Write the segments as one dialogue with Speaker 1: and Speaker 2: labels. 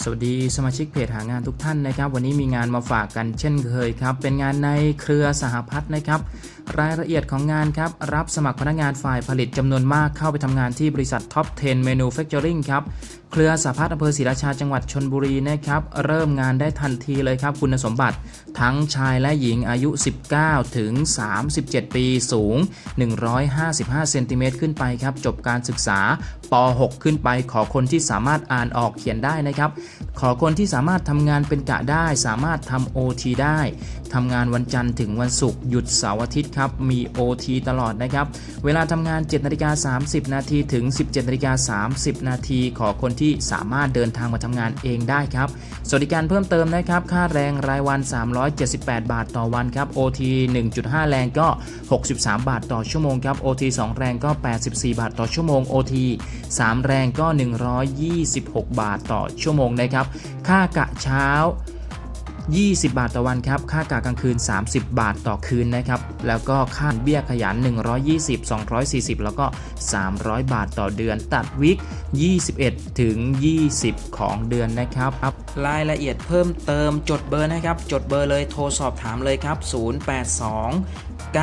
Speaker 1: สวัสดีสมาชิกเพจหางานทุกท่านนะครับ วันนี้มีงานมาฝากกันเช่นเคยครับ เป็นงานในเครือสหพัฒน์นะครับรายละเอียดของงานครับ รับสมัครพนักงานฝ่ายผลิตจำนวนมากเข้าไปทำงานที่บริษัท Top 10 Manufacturing ครับ เครือสหพัฒน์อำเภอศรีราชาจังหวัดชนบุรีนะครับ เริ่มงานได้ทันทีเลยครับ คุณสมบัติ ทั้งชายและหญิงอายุ 19 ถึง 37 ปีสูง 155 เซนติเมตรขึ้นไปครับ จบการศึกษาป .6 ขึ้นไปขอคนที่สามารถอ่านออกเขียนได้นะครับขอคนที่สามารถทำงานเป็นกะได้สามารถทำ OT ได้ทำงานวันจันทร์ถึงวันศุกร์หยุดเสาร์อาทิตย์ครับ มี OT ตลอดนะครับ เวลาทำงาน7นาฬิกา30 นาทีถึง 17นาฬิกา30 นาทีขอคนที่สามารถเดินทางมาทำงานเองได้ครับ สวัสดิการเพิ่มเติมนะครับ ค่าแรงรายวัน 378 บาทต่อวันครับ OT 1.5 แรงก็ 63 บาทต่อชั่วโมงครับ OT 2 แรงก็ 84 บาทต่อชั่วโมง OT 3 แรงก็ 126 บาทต่อชั่วโมงนะครับค่ากะเช้า 20 บาทต่อวันครับ ค่ากะกลางคืน 30 บาทต่อคืนนะครับ แล้วก็ค่าเบี้ยขยัน 120 240 แล้วก็ 300 บาทต่อเดือน ตัดวิก 21 ถึง 20 ของเดือนนะครับ รายละเอียดเพิ่มเติมจดเบอร์นะครับ จดเบอร์เลยโทรสอบถามเลยครับ 082 923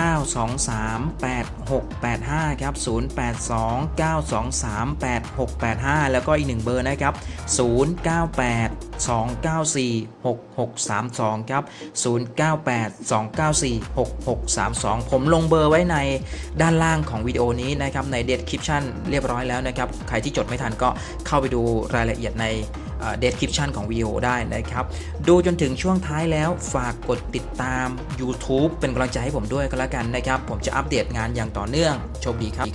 Speaker 1: 8685 ครับ 082 923 8685 แล้วก็อีกหนึ่งเบอร์นะครับ 098 32 ครับ 098 294 6632 ผมลงเบอร์ไว้ในด้านล่างของวิดีโอนี้นะครับ ใน description เรียบร้อยแล้วนะครับ ใครที่จดไม่ทันก็เข้าไปดูรายละเอียดในเดสคริปชันของวิดีโอได้นะครับ ดูจนถึงช่วงท้ายแล้วฝากกดติดตาม YouTube เป็นกำลังใจให้ผมด้วยก็แล้วกันนะครับ ผมจะอัปเดตงานอย่างต่อเนื่องโชคดีครับ